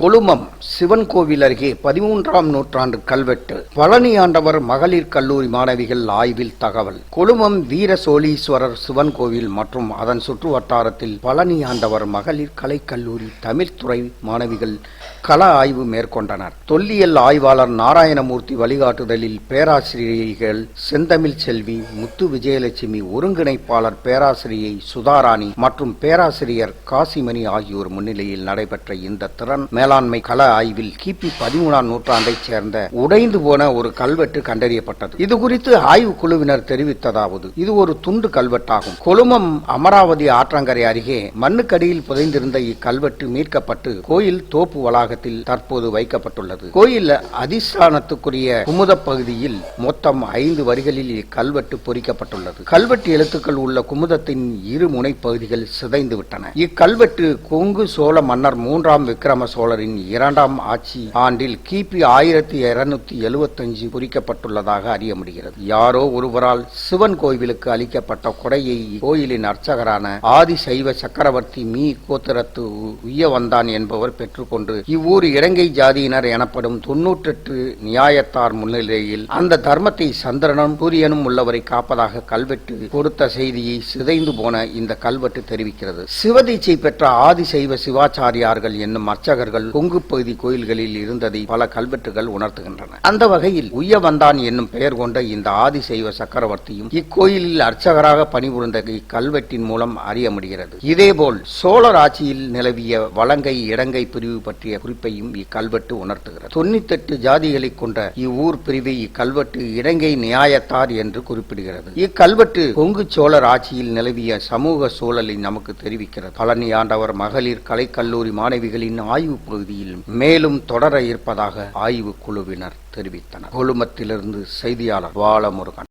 கொழுமம் சிவன் கோவில் அருகே பதிமூன்றாம் நூற்றாண்டு கல்வெட்டு. பழனி ஆண்டவர் மகளிர் கல்லூரி மாணவிகள் ஆய்வில் தகவல். கொழுமம் வீர சோழீஸ்வரர் சிவன் கோவில் மற்றும் அதன் சுற்று வட்டாரத்தில் பழனி ஆண்டவர் மகளிர் கலைக்கல்லூரி தமிழ்துறை மாணவிகள் கள ஆய்வு மேற்கொண்டனர். தொல்லியல் ஆய்வாளர் நாராயணமூர்த்தி வழிகாட்டுதலில் பேராசிரியர்கள் செந்தமிழ் செல்வி முத்து விஜயலட்சுமி ஒருங்கிணைப்பாளர் பேராசிரியை சுதாராணி மற்றும் பேராசிரியர் காசிமணி ஆகியோர் முன்னிலையில் நடைபெற்ற இந்த திறன் மேலாண்மை கள ஆய்வில் கிபி பதிமூணாம் நூற்றாண்டைச் சேர்ந்த உடைந்து போன ஒரு கல்வெட்டு கண்டறியப்பட்டது. இது குறித்து ஆய்வு குழுவினர் தெரிவித்ததாவது இது ஒரு துண்டு கல்வெட்டாகும். கொழுமம் அமராவதி ஆற்றங்கரை அருகே மண்ணுக்கடியில் புதைந்திருந்த இக்கல்வெட்டு மீட்கப்பட்டு கோயில் தோப்பு வளாகத்தில் தற்போது வைக்கப்பட்டுள்ளது. கோயில் அதிஷ்டானத்துக்குரிய குமுத பகுதியில் மொத்தம் ஐந்து வரிகளில் இக்கல்வெட்டு பொறிக்கப்பட்டுள்ளது. கல்வெட்டு எழுத்துக்கள் உள்ள குமுதத்தின் இரு முனைப்பகுதிகள் சிதைந்து விட்டன இக்கல்வெட்டு கொங்கு சோழ மன்னர் மூன்றாம் விக்ரம சோழரின் இரண்டாம் ஆட்சி ஆண்டில் கிபி ஆயிரத்தி இருநூத்தி எழுபத்தஞ்சு பொறிக்கப்பட்டுள்ளதாக அறிய முடிகிறது. யாரோ ஒருவரால் சிவன் கோவிலுக்கு அளிக்கப்பட்ட கொடையை கோயிலின் அர்ச்சகரான ஆதி சைவ சக்கரவர்த்தி மீ. கோத்திரத்து உய்ய வந்தான் என்பவர் பெற்றுக்கொண்டு இவ்வூர் இலங்கை ஜாதியினர் எனப்படும் தொன்னூற்றெட்டு நியாயத்தார் முன்னிலையில் அந்த தர்மத்தை சந்திரனும் சூரியனும் உள்ளவரை காப்பதாக கல்வெட்டு கொடுத்த செய்தியை சிதைந்து போன இந்த கல்வெட்டு தெரிவிக்கிறது. சிவதீட்சை பெற்ற ஆதி சைவ சிவாச்சாரியார்கள் என்னும் அர்ச்சகர்கள் கொங்கு பகுதி கோயில்களில் இருந்ததை பல கல்வெட்டுகள் உணர்த்துகின்றன. அந்த வகையில் உய்ய வந்தான் என்னும் பெயர் கொண்ட இந்த ஆதி சைவ சக்கரவர்த்தியும் இக்கோயிலில் அர்ச்சகராக பணிபுரிந்த இக்கல்வெட்டின் மூலம் அறிய முடிகிறது. இதேபோல் சோழர் ஆட்சியில் நிலவிய வலங்கை இடங்கை பிரிவு பற்றிய குறிப்பையும் இக்கல்வெட்டு உணர்த்துகிறது. தொண்ணூத்தெட்டு ஜாதிகளை கொண்ட இவ்வூர் பிரிவை இக்கல்வெட்டு இடங்கை நியாயத்தார் என்று குறிப்பிடுகிறது. இக்கல்வெட்டு கொங்கு சோழர் ஆட்சியில் நிலவிய சமூக சூழலை நமக்கு தெரிவிக்கிறது. பழனி ஆண்டவர் மகளிர் கலைக்கல்லூரி மாணவிகளின் ஆய்வு பகுதியில் மேலும் தொடர இருப்பதாக ஆய்வு குழுவினர் தெரிவித்தனர். கொழுமத்திலிருந்து செய்தியாளர் வாழமுருகன்.